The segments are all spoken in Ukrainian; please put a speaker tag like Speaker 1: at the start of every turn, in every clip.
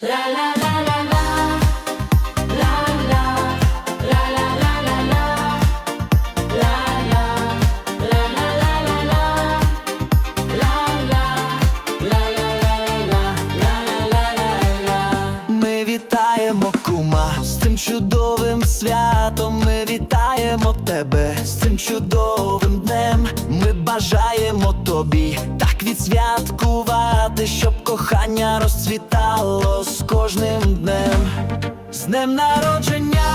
Speaker 1: Ми вітаємо кума з цим чудовим святом. Ми вітаємо тебе з цим чудовим днем. Ми бажаємо тобі так відсвяткувати, щоб кохання розцвітало з кожним днем. З днем народження,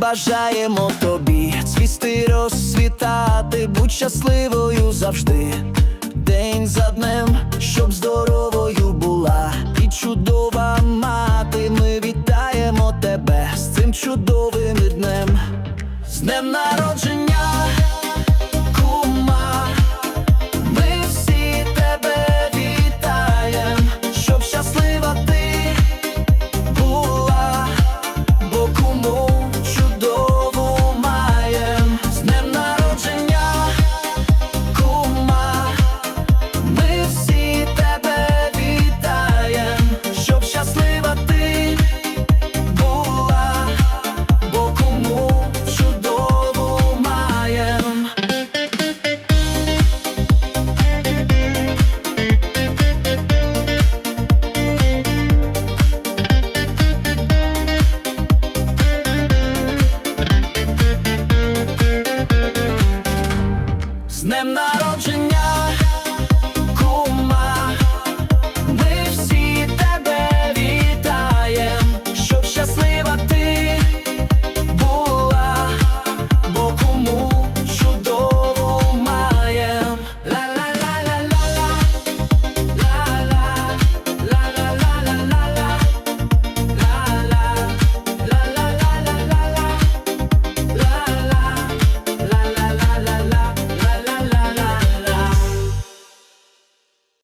Speaker 1: бажаємо тобі цвісти, розсвітати, будь щасливою завжди, день за днем, щоб здоровою була, і чудова мати, ми вітаємо тебе з цим чудовим днем, з днем народження. народження.